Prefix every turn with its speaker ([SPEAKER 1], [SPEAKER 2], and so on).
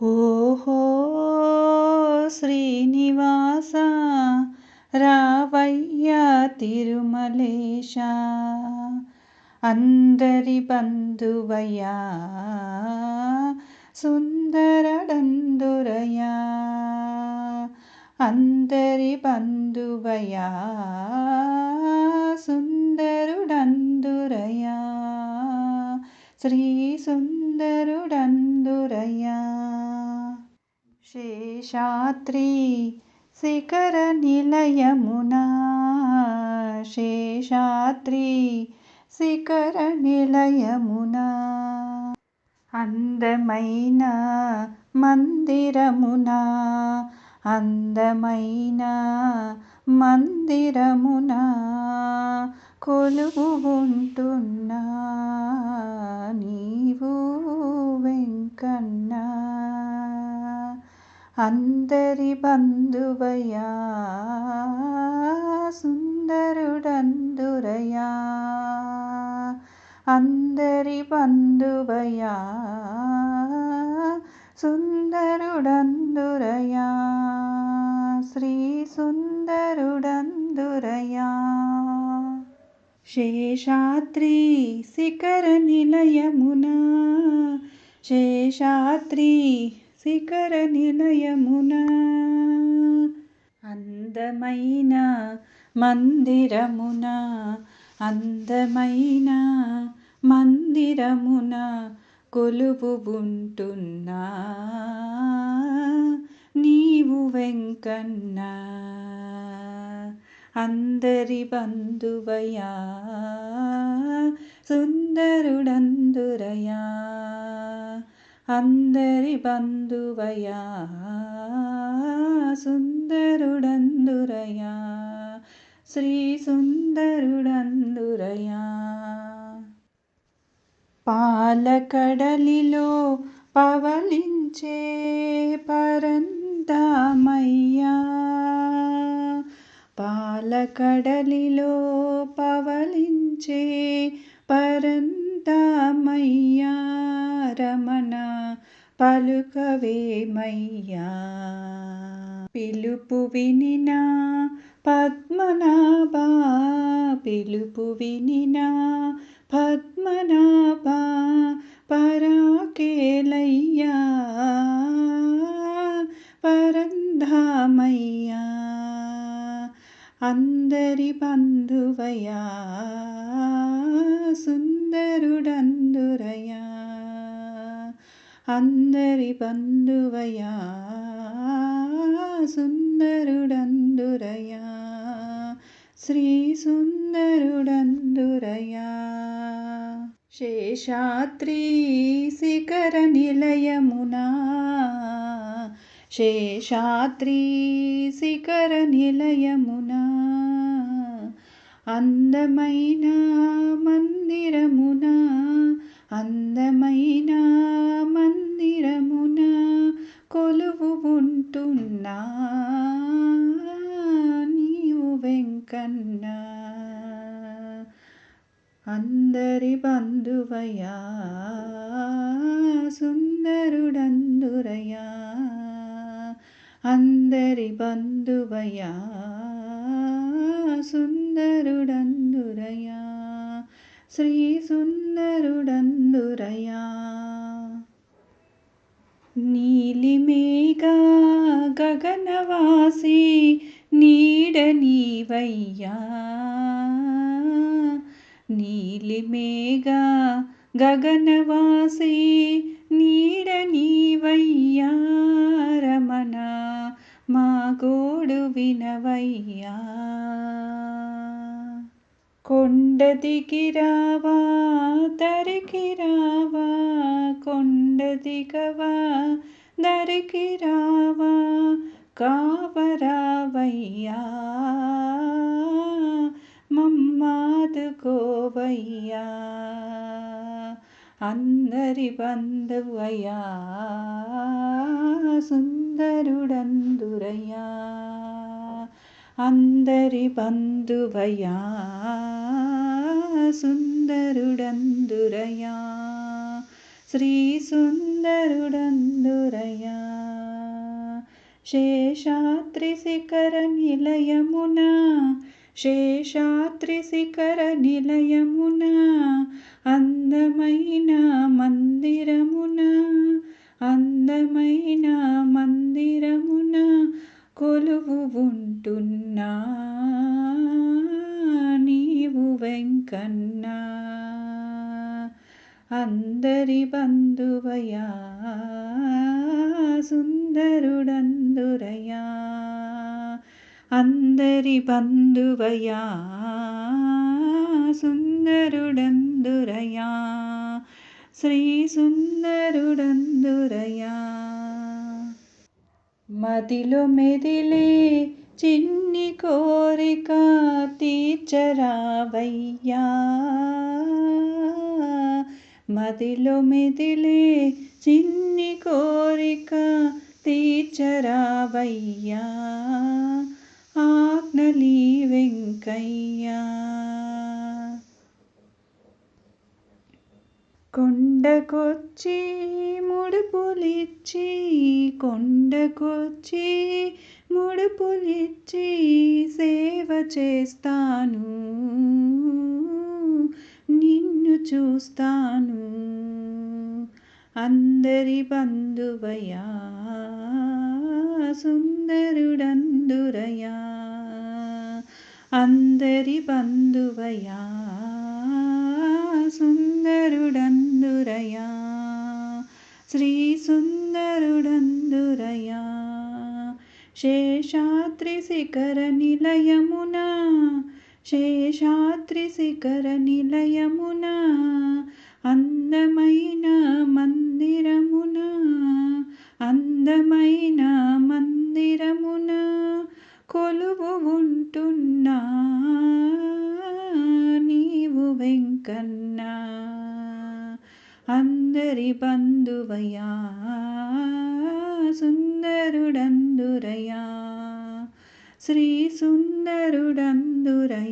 [SPEAKER 1] ఓహో శ్రీనివాస రావయ్యా తిరుమలేశ. అందరి బంధువయ్యా సుందరడందురయా అందరి బంధువయ్యా సుందరుడందురయా శ్రీ సుందరుడందురయా శేషాద్రి శిఖర నిలయమునా శేషాద్రి శిఖర నిలయమునా అందమైన మందిరమునా అందమైన మందిరమునా కొలువు ఉంటున్నా అందరి బంధువయ్యా సుందరుడందురయ్యా అందరి బంధువయ్యా సుందరుడందురయ్యా శ్రీ సుందరుడందురయ్యా శేషాద్రి శిఖర నిలయమునా శేషాద్రి శిఖర నిలయమున అందమైన మందిరమున అందమైన మందిరమున కొలువు ఉంటున్నా. నీవు వెంకన్నా అందరి బంధువయా సుందరుడందురయా అందరి బంధువయా సుందరుడందురయా శ్రీ సుందరుడందురయా పాలకడలిలో పవలించే పరందామయ్యా పాలకడలిలో పవలించే పరందామయ్యా రమణ పలుకవేమయ్యా? పిలుపు వినినా పద్మనాభా? పిలుపు వినినా పద్మనాభా? పరాకేలయ్యా? పరంధామయ్యా? అందరి బంధువయా సుందరుడందురయా అందరి బంధువయ్యా సుందరుడందురయ్యా శ్రీ సుందరుడందురయ్యా. శేషాద్రి శిఖర నిలయమునా శేషాద్రి శిఖర నిలయమునా అందమైన మందిరమునా అందమైన మందిరమున కొలువు ఉంటున్నా. నీవు వెంకన్నా. అందరి బంధువయా సుందరుడందురయ్యా. అందరి బంధువయ్యా సుందరుడందురయా శ్రీ సుందరుడందురయ్యా. నీలిమేఘ గగనవాసి నీడ నీవయ్యా. నీలిమేఘ గగనవాసి నీడ నీవయ్యా. రమణ మా గోడు వినవయ్యా. కొండ దిగిరావా దరికి రావా కొండ దిగవా దరికి రావా కావరావయ్యా మమ్మాదుకోవయ్యా అందరి బంధువయ్యా సుందరుడందురయ్యా అందరి బంధువయ్యా సుందరుడందురయా శ్రీ సుందరుడందురయా శేషాద్రి శిఖర నిలయమున శేషాద్రి శిఖర నిలయమున అందమైన మందిరమున అందమైన మందిరమున కొలువు ఉంటున్నా. వెంకన్నా అందరి బంధువయా సుందరుడందురయా అందరి బంధువయా సుందరుడందురయా శ్రీ సుందరుడందురయా మదిలో మెదిలే చిన్ని కోరిక తీర్చరావయ్యా మదిలో మెదిలే చిన్ని కోరిక తీర్చరావయ్యా ఆజ్ఞలి వెంకయ్యా కొండకొచ్చి ముడుపులిచ్చి కొండకొచ్చి ముడుపులిచ్చి సేవ చేస్తాను. నిన్ను చూస్తాను. అందరి బంధువయా సుందరుడందురయా అందరి బంధువయా సుందరుడందురయా శ్రీ సుందరుడందురయా శేషాద్రి శిఖర నిలయమున శేషాద్రి శిఖర నిలయమున అందమైన మందిరమున అందమైన మందిరమున కొలువు ఉంటున్నా నీవు వెంకన్న అందరి బంధువయ్యా సుందరుడందురయ్యా శ్రీ సుందరుడందురయ్యా.